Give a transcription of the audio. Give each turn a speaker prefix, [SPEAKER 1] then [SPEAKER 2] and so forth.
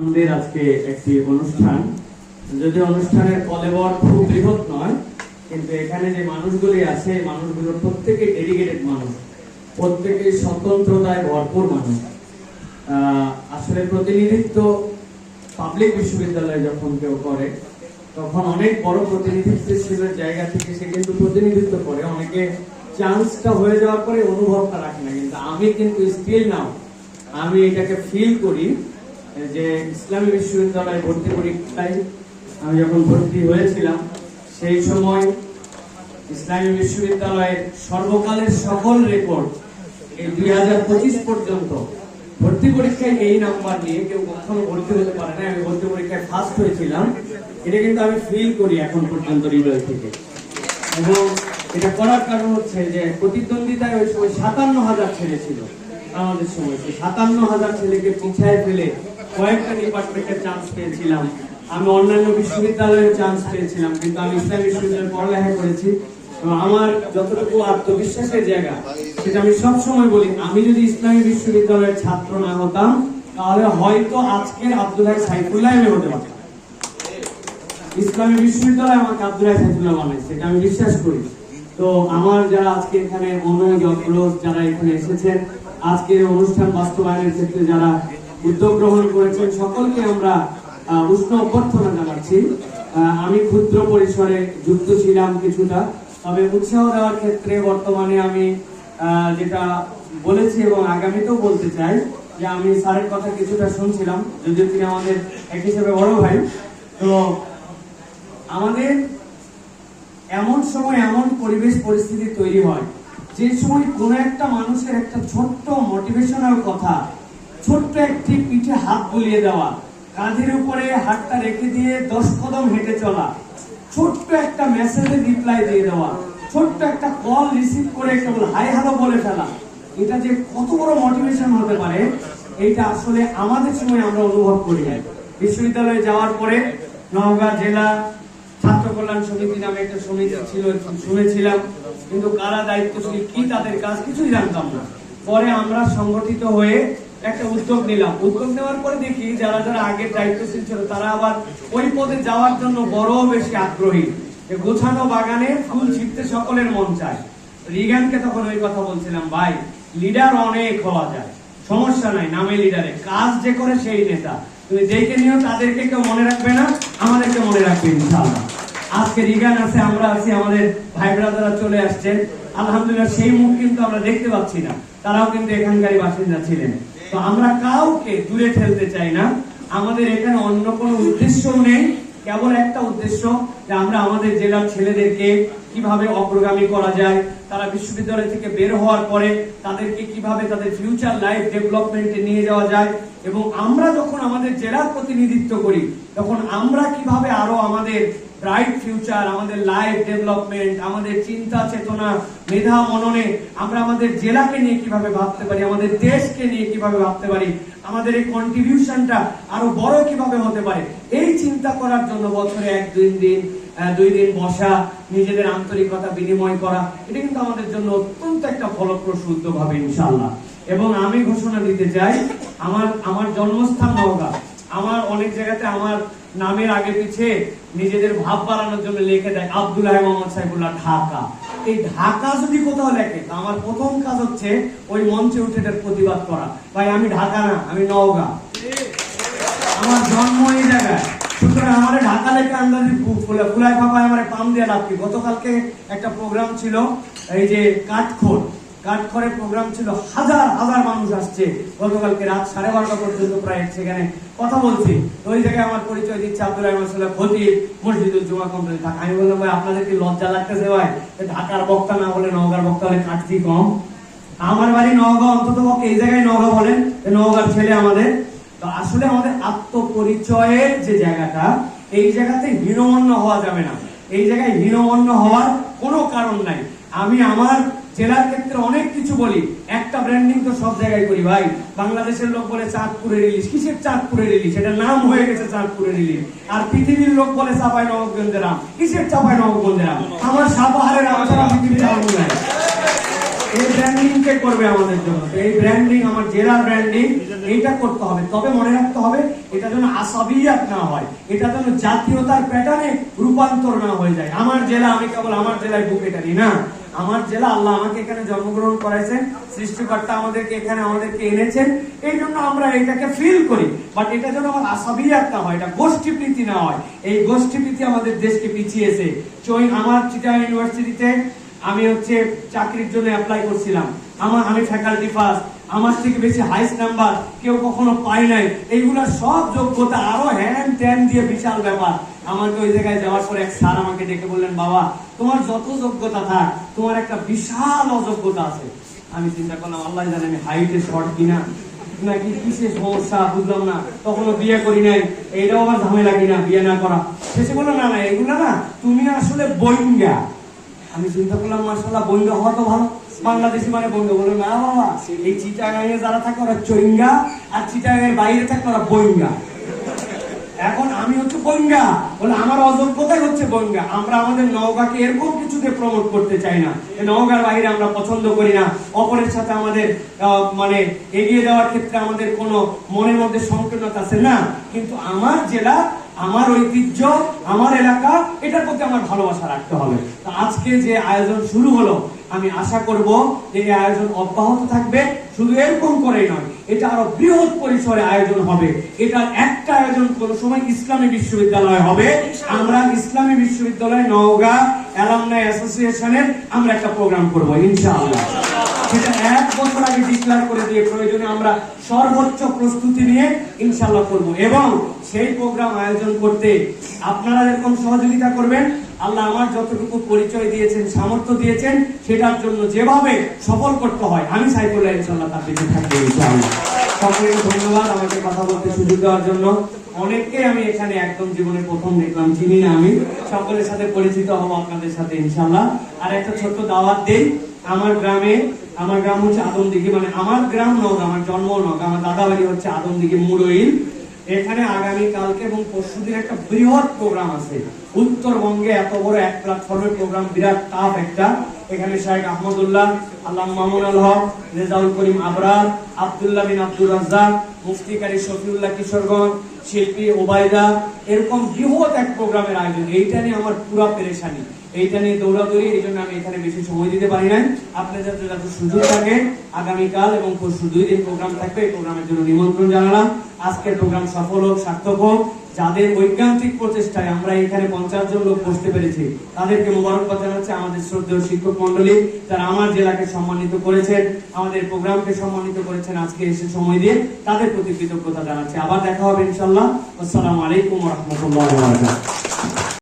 [SPEAKER 1] আমাদের আজকে একটি অনুষ্ঠান। যদি অনুষ্ঠানের কলেবর খুব বৃহৎ নয়, কিন্তু এখানে যে মানুষগুলি আছে মানুষগুলো প্রত্যেকে ডেডিকেটেড মানুষ। প্রত্যেকে স্বতন্ত্রতায় ভরপুর মানুষ। আসলে প্রতিনিধিত্ব পাবলিক বিশ্ববিদ্যালয়ে যখন কেউ করে, তখন অনেক বড় প্রতিনিধিত্বের জায়গা থেকে সে কিন্তু প্রতিনিধিত্ব করে। অনেকে চান্সটা হয়ে যাওয়ার পরে অনুভবটা রাখে না, কিন্তু আমি কিন্তু স্টিল নাও আমি এটাকে ফিল করি যে ইসলামী বিশ্ববিদ্যালয়ে ভর্তি পরীক্ষায় আমি যখন ভর্তি হয়েছিলাম, সেই সময় ইসলামী বিশ্ববিদ্যালয়ের সর্বকালের সকল রেকর্ড এই দুই পঁচিশ পর্যন্ত ভর্তি পরীক্ষায় এই নাম্বার নিয়ে কেউ কখনো ভর্তি হতে পারে না আমি ভর্তি পরীক্ষায় ফার্স্ট হয়েছিলাম। এটা কিন্তু আমি ফিল করি এখন পর্যন্ত হৃদয় থেকে। এবং এটা করার কারণ হচ্ছে যে প্রতিদ্বন্দ্বিতায় ওই সময় সাতান্ন হাজার ছেলে ছিল। আমাদের সময় সাতান্ন হাজার ছেলেকে পিছায় ফেলে কয়েকটা ডিপার্টমেন্টের চান্স পেয়েছিলাম। আমি অন্যান্য বিশ্ববিদ্যালয়ের চান্স পেয়েছিলাম, কিন্তু আমি ইসলাম বিশ্ববিদ্যালয়ে পড়ালেখা করেছি। আমার যতটুকু আত্মবিশ্বাসের জায়গা, সেটা আমি সব সময় বলি, আমি যদি ইসলামী বিশ্ববিদ্যালয়ের ছাত্র না হতাম, তাহলে হয়তো আজকের আব্দুল্লাহ সাইফুল্লাহ আমি হতে পারতাম। ইসলামী বিশ্ববিদ্যালয় আমাকে আব্দুল সাইফুল্লাহ বানাইছে এটা আমি বিশ্বাস করি। তো আমার যারা আজকে এখানে অনুযোগগুলো যারা এখানে এসেছেন আজকে অনুষ্ঠান বাস্তবায়নের ক্ষেত্রে যারা উদ্যোগ গ্রহণ করেছেন। সকলকে আমরা উষ্ণ অভ্যর্থনা জানাচ্ছি। আমি ক্ষুদ্র পরিসরে যুক্ত ছিলাম কিছুটা। তবে উৎসাহ দেওয়ার ক্ষেত্রে বর্তমানে আমি যেটা বলেছি এবং আগামীতেও বলতে চাই, যে আমি স্যারের কথা কিছুটা শুনছিলাম, যদিও তিনি আমাদের এক হিসেবে বড় ভাই। তো আমাদের এমন সময় এমন পরিবেশ, পরিস্থিতি তৈরি হয়, যে সময় কোন একটা মানুষের একটা ছোট্ট মোটিভেশনাল কথা ছোট্ট একটি পিঠে হাত বুলিয়ে দেওয়া। কাঁধের উপরে হাতটা রেখে দিয়ে দশ কদম হেঁটে চলা। ছোট্ট একটা মেসেজের রিপ্লাই দিয়ে দেওয়া। ছোট্ট একটা কল রিসিভ করে কেবল হাই হ্যালো বলে ফেলা। এটা যে কত বড় মোটিভেশন হতে পারে এটা আসলে আমাদের সময় আমরা অনুভব করি না বিশ্ববিদ্যালয়ে যাওয়ার পরে নওগাঁ জেলা ছাত্র কল্যাণ সমিতি নামে একটা সমিতি ছিল, শুনেছিলাম। কিন্তু কারা দায়িত্বশীল, কি তাদের কাজ, কিছুই জানতাম না। পরে আমরা সংগঠিত হয়ে একটা উদ্যোগ নিলাম। উদ্যোগ নেওয়ার পরে দেখি যারা যারা আগের দায়িত্বশীল ছিল, তারা আবার ওই পদে যাওয়ার জন্য বড় বেশি আগ্রহী। গোছানো বাগানে ফুল ছিটতে সকলের মন চায়। রিগানকে তখন ওই কথা বলছিলাম, ভাই, লিডার অনেক হওয়া যায়। সমস্যা নাই, নামে লিডারে। কাজ যে করে সেই নেতা। তুমি দেখে নিও, তাদেরকে কেউ মনে রাখবে না, আমাদেরকে মনে রাখবে ইনশাআল্লাহ। আজকে রিগান আছে, আমরা আছি, আমাদের ভাই ব্রাদাররা চলে আসছেন আলহামদুলিল্লাহ, সেই মুখ কিন্তু আমরা দেখতে পাচ্ছি না। তারাও কিন্তু এখানকারই বাসিন্দা ছিলেন। তো আমরা কাউকে দূরে ঠেলতে চাই না। আমাদের এখানে অন্য কোনো উদ্দেশ্য নেই। কেবল একটা উদ্দেশ্য আমরা আমাদের জেলার ছেলেদেরকে কীভাবে অগ্রগামী করা যায়, তারা বিশ্ববিদ্যালয় থেকে বের হওয়ার পরে তাদেরকে কীভাবে তাদের ফিউচার লাইফ ডেভেলপমেন্টে নিয়ে যাওয়া যায় এবং আমরা যখন আমাদের জেলার প্রতিনিধিত্ব করি, তখন আমরা কীভাবে আরও আমাদের ব্রাইট ফিউচার আমাদের লাইফ ডেভেলপমেন্ট আমাদের চিন্তা চেতনা, মেধা মননে আমরা আমাদের জেলাকে নিয়ে কীভাবে ভাবতে পারি, আমাদের দেশকে নিয়ে কীভাবে ভাবতে পারি, আমাদের এই কন্ট্রিবিউশনটা আরও বড় কীভাবে হতে পারে, এই চিন্তা করার জন্য বছরে এক, দুই দিন দুই দিন বসা, নিজেদের আন্তরিকতা বিনিময় করা, এটা কিন্তু আমাদের জন্য অত্যন্ত একটা ফলপ্রসূ উদ্যোগ হবে ইনশাআল্লাহ। এবং আমি ঘোষণা দিতে চাই, আমার আমার জন্মস্থান নওগাঁ। আমার অনেক জায়গাতে আমার নামের আগে পিছে নিজেদের ভাব বাড়ানোর জন্য লিখে দেয় আব্দুল্লাহ মোহাম্মদ সাইফুল্লাহ ঢাকা। এই ঢাকা যদি কোথাও লেখে, তো আমার প্রথম কাজ হচ্ছে ওই মঞ্চে উঠে এটার প্রতিবাদ করা। ভাই, আমি ঢাকা না, আমি নওগাঁ। আমার জন্ম এই জায়গায়। আমার ঢাকা আন্দাজি ফাঁপায় আমার পাম দিয়ে লাভ গতকালকে একটা প্রোগ্রাম ছিল, এই যে কাঠখোর। কাঠখড়ের প্রোগ্রাম ছিল, হাজার হাজার মানুষ আসছে। গতকালকে রাত সাড়ে বারোটা পর্যন্ত প্রায় সেখানে কথা বলছি। ওই জায়গায় আমার পরিচয় দিচ্ছে আব্দুল রহমান সাল্লাহ খতিব, মসজিদুল জুমা কমপ্লেক্স ঢাকা। আমি বললাম, ভাই আপনাদের কি লজ্জা লাগতেছে ভাই। ঢাকার বক্তা না বলে নওগাঁর বক্তা হলে কাটছি কম। আমার বাড়ি নওগাঁ, অন্তত এই জায়গায় নওগাঁ বলেন। নওগাঁর ছেলে আমাদের। তো আসলে আমাদের আত্মপরিচয়ের যে জায়গাটা, এই জায়গাতে হীনমন্য হওয়া যাবে না। এই জায়গায় হীনমন্য হওয়ার কোনো কারণ নাই। আমি আমার জেলার ক্ষেত্রে অনেক কিছু বলি। একটা ব্র্যান্ডিং তো সব জায়গায় করি ভাই। বাংলাদেশের লোক বলে চাঁদপুরের ইলিশ। কিসের চাঁদপুরের ইলিশ? এটা নাম হয়ে গেছে চাঁদপুরের ইলিশ। আর পৃথিবীর লোক বলে চাপাই নবগঞ্জের আম। কিসের চাপাই নবগঞ্জের আম? আমার সাপাহারের আম ছাড়া পৃথিবীর আম নাই।
[SPEAKER 2] এই ব্র্যান্ডিং কে করবে আমাদের জন্য। এই ব্র্যান্ডিং আমার জেলার ব্র্যান্ডিং এইটা করতে হবে। তবে মনে রাখতে হবে, এটা যেন আসাবিয়াত না হয়, এটা যেন জাতীয়তার প্যাটার্নে রূপান্তর না হয়ে যায়। আমার জেলা, আমি কেবল আমার জেলায় বুকে টানি না। আমার জেলা, আল্লাহ আমাকে এখানে জন্মগ্রহণ করাইছেন সৃষ্টিকর্তা আমাদেরকে এখানে আমাদেরকে এনেছেন। এই জন্য আমরা এটাকে ফিল করি। বাট এটা যেন আমার আসাবিয়াত না হয়, এটা গোষ্ঠী প্রীতি না হয়। এই গোষ্ঠী প্রীতি আমাদের দেশকে পিছিয়েছে। চই আমার চিটা ইউনিভার্সিটিতে আমি হচ্ছে চাকরির জন্য অ্যাপ্লাই করছিলাম। আমার, আমি ফ্যাকাল্টি ফার্স্ট আমার থেকে বেশি হাইস্ট নাম্বার কেউ কখনো পাই নাই। এইগুলা সব যোগ্যতা আরও হ্যান ত্যান দিয়ে বিশাল ব্যাপার। আমাকে ওই জায়গায় যাওয়ার পর এক স্যার আমাকে ডেকে বললেন, বাবা, তোমার যত যোগ্যতা থাক, তোমার একটা বিশাল অযোগ্যতা আছে। আমি চিন্তা করলাম, আল্লাহ জানে আমি হাইটে শর্ট কিনা। নাকি কিসের সমস্যা বুঝলাম না। তখনও বিয়ে করি নাই। এইটাও আমার ঝামেলা কিনা, বিয়ে না করা। শেষে বলল, না না, এগুলো না, তুমি আসলে বইঙ্গা। আমি চিন্তা করলাম মার্শাল্লাহ বইঙ্গা হওয়া তো ভালো। বাংলাদেশি মানে বইঙ্গা বলল না, বাবা। এই চিটাগাঙে যারা থাকে, ওরা চৈঙ্গা, আর চিটাগাঙের বাইরে থাকে, ওরা বইঙ্গা। এখন আমি হচ্ছে বঙ্গা বলে আমার অযোগ্যতাই হচ্ছে বঙ্গা আমরা আমাদের নওগাঁকে এরকম কিছুতে প্রমোট করতে চাই না। নওগাঁর বাইরে আমরা পছন্দ করি না। অপরের সাথে আমাদের মানে এগিয়ে যাওয়ার ক্ষেত্রে আমাদের কোনো মনের মধ্যে সংকীর্ণতা আছে না। কিন্তু আমার জেলা আমার ঐতিহ্য, আমার এলাকা, এটার প্রতি আমার ভালোবাসা রাখতে হবে। তো আজকে যে আয়োজন শুরু হলো, আমি আশা করব যে এই আয়োজন অব্যাহত থাকবে, শুধু এরকম করেই নয়, এটা আরও বৃহৎ পরিসরে আয়োজন হবে। এটার একটা আয়োজন কোন সময় ইসলামী বিশ্ববিদ্যালয় হবে। আমরা ইসলামী বিশ্ববিদ্যালয় নওগাঁ অ্যালামনাই অ্যাসোসিয়েশনের আমরা একটা প্রোগ্রাম করব, ইনশাআল্লাহ। সেটা এক আগে করে দিয়ে প্রয়োজনে আমরা সর্বোচ্চ প্রস্তুতি নিয়ে ইনশাল্লাহ করব। এবং সেই প্রোগ্রাম আয়োজন করতে আপনারা সহযোগিতা করবেন। আমার যতটুকু পরিচয় দিয়েছেন, সামর্থ্য দিয়েছেন, সেটার জন্য যেভাবে সফল করতে হয়, আমি সাইফুল্লাহ ইনশাল্লাহ তার দিকে থাকব সকলকে ধন্যবাদ আমাকে কথা বলতে সুযোগ দেওয়ার জন্য। অনেককে আমি এখানে একদম জীবনে প্রথম দেখলাম চিনি না আমি। সকলের সাথে পরিচিত হব আপনাদের সাথে, ইনশাআল্লাহ। আর একটা ছোট্ট দাওয়াত আমার গ্রামে, আমার গ্রাম হচ্ছে আদমদিঘি মানে আমার গ্রাম নওগাঁ আমার জন্ম নওগাঁ আমার দাদা বাড়ি হচ্ছে আদমদিঘি মুরইল। এখানে আগামী কালকে এবং পরশুদিন একটা বৃহৎ প্রোগ্রাম আছে। উত্তরবঙ্গে এত বড় এক প্ল্যাটফর্মের প্রোগ্রাম, বিরাট টাফ একটা। এখানে শাহেখ আহমদুল্লাহ আল্লাহ মামুন আল হক রেজাউল করিম আবরার আবদুল্লাহ বিন আব্দুল রাজ্জাক মুফতি কারি শফিউল্লাহ কিশোরগঞ্জ, শিল্পী ওবায়দা, এরকম বৃহৎ এক প্রোগ্রামের আয়োজন। এইটা নিয়ে আমার পুরা পেরেশানি। এইটা নিয়ে দৌড়াদৌড়ি, এই জন্য আমি এখানে বেশি সময় দিতে পারি নাই। আপনাদের যাতে সুযোগ থাকে, আগামীকাল এবং পরশু দুই দিন প্রোগ্রাম থাকবে, এই প্রোগ্রামের জন্য নিমন্ত্রণ জানালাম। আজকের প্রোগ্রাম সফল হোক, সার্থক হোক। যাদের ঐকান্তিক প্রচেষ্টায় আমরা এখানে পঞ্চাশ জন লোক বসতে পেরেছি, তাদেরকে মোবারকবাদ জানাচ্ছি আমাদের শ্রদ্ধেয় শিক্ষক মন্ডলী তারা আমার জেলাকে সম্মানিত করেছেন, আমাদের প্রোগ্রামকে সম্মানিত করেছেন আজকে এসে সময় দিয়ে। তাদের প্রতি কৃতজ্ঞতা জানাচ্ছি। আবার দেখা হবে ইনশাল্লাহ আসসালামু আলাইকুম রহমতুল্লাহ